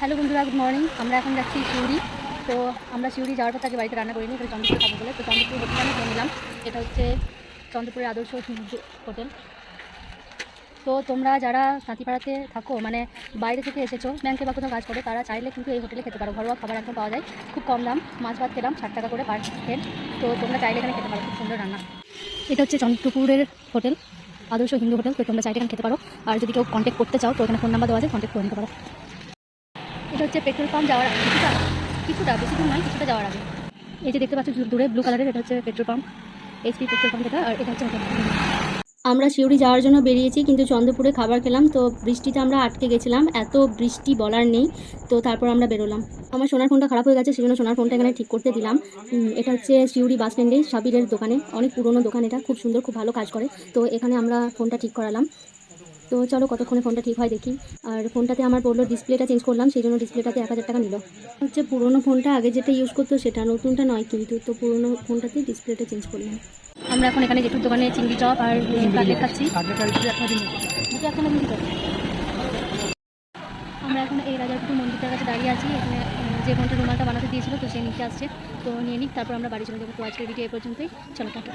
Hello বন্ধুরা good morning আমরা এখন যাচ্ছি সিউড়ি। তো আমরা সিউড়ি যাওয়ার পর তাকে বাড়িতে রান্না করিনি এখানে চন্দ্রপুরে খাব বলে। তো চন্দ্রপুর হোটেল আমি খেয়ে নিলাম। এটা হচ্ছে চন্দ্রপুরের আদর্শ হোটেল। তো তোমরা যারা সাঁতিপাড়াতে থাকো মানে বাইরে থেকে এসেছ, ব্যাংকে বা কোথাও কাজ করো, তারা চাইলে কিন্তু এই হোটেলে খেতে পারো। ঘরোয়া খাবার একদম পাওয়া যায়। খুব কম দাম, মাছ ভাত খেলাম, ষাট টাকা করে পার হেড তো তোমরা চাইলে এখানে খেতে পারো, খুব সুন্দর রান্না। এটা হচ্ছে চন্দ্রপুরের হোটেল, আদর্শ হিন্দু হোটেল। তো তোমরা চাইলে এখানে খেতে পারো। আর যদি কেউ কন্ট্যাক্ট করতে চাও, তো এখানে ফোন নাম্বার দেওয়া আছে কন্ট্যাক্ট করে নিতে পারো। এটা হচ্ছে পেট্রোল পাম্প যাওয়ার কিছুটা কিছুটা বেশি দূর নয়, কিছুটা যাওয়ার আগে। এই যে দেখতে পাচ্ছ দূরে ব্লু কালারের এটা হচ্ছে petrol pump HP petrol pump এটা আর এটা হচ্ছে আমরা শিউড়ি যাওয়ার জন্য বেরিয়েছি, কিন্তু চন্দ্রপুরে খাবার খেলাম, তো বৃষ্টিতে আমরা আটকে গেছিলাম, এত বৃষ্টি বলার নেই, তো তারপর আমরা বেরোলাম। আমার সোনার ফোনটা খারাপ হয়ে গেছে, সেজন্য সোনার ফোনটা এখানে ঠিক করতে দিলাম। এটা হচ্ছে শিউড়ি বাস স্ট্যান্ডে, সাবিরের দোকানে, অনেক পুরনো দোকান এটা, খুব সুন্দর, খুব ভালো কাজ করে, তো এখানে আমরা ফোনটা ঠিক করালাম। তো চলো কতক্ষণে ফোনটা ঠিক হয় দেখি। আর ফোনটাতে আমার বলল ডিসপ্লেটা চেঞ্জ করলাম সেই জন্য ডিসপ্লেটাতে এক হাজার টাকা নিল। হচ্ছে পুরোনো ফোনটা আগে যেটা ইউজ করতো সেটা নতুনটা নয় কিন্তু তো পুরোনো ফোনটাতে ডিসপ্লেটা চেঞ্জ করলাম। আমরা এখন এখানে জেঠুর দোকানে চিংড়ি চপ আর কাটলেট খাচ্ছি। আমরা এখন এই রাজারপুর মন্দিরটার কাছে দাঁড়িয়ে আছি। এখানে যে বোনটা রুমালটা বানাতে দিয়েছিল তো সে নিচে আসছে। তো নিয়ে নিক তারপর আমরা বাড়ি চলে যাব। তো আজকের ভিডিও এই পর্যন্তই। চলো টাটা।